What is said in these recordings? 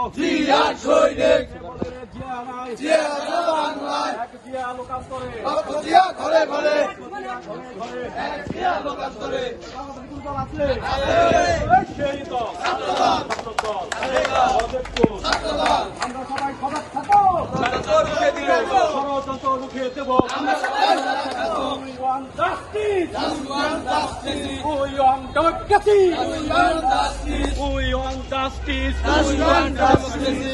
হুশিয়ার সৈনিক ঘরে। আমরা সবাই সজাগ থাকো ষড়যন্ত্র রুখে দেব We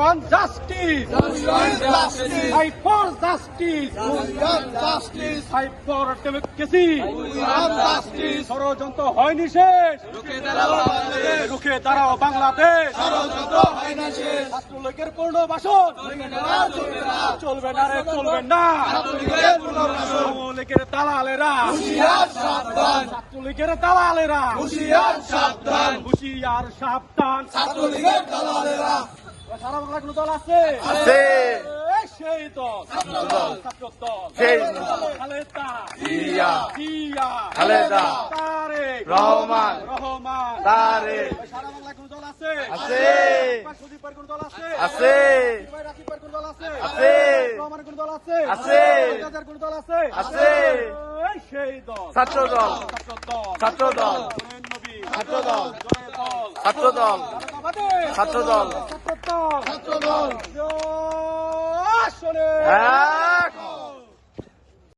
want justice. We want democracy. We want justice. We want justice. Fight for justice. Fight for democracy. ষড়যন্ত্র হয়নি শেষ রুখে দাঁড়াও বাংলাদেশ ছাত্রলীগের পূর্ণ বাসন চলবে না রে চলবে না ছাত্রলীগের দালালেরা ছাত্রলীগের দালালেরা হুশিয়ার সাবধান হুশিয়ার সাবধান ছাত্রলীগের দালালেরা সারা বাংলা কোনো দল আছে? আছে। এই সেই দল। ছাত্র দল। সেই খালেদা। জিয়া। জিয়া। খালেদা। তারেক রহমান। রহমান। তারেক সারা বাংলা কোনো দল আছে? আছে। সুদীপের কোন দল আছে? আছে। ভাই কোন দল আছে? আছে। রহমানের কোন দল আছে? আছে। রাজার কোন দল আছে? আছে। সেই দল। ছাত্র দল ছাত্র দল ছাত্র দল ছাত্র দল। জাতীয়তাবাদী ছাত্র দল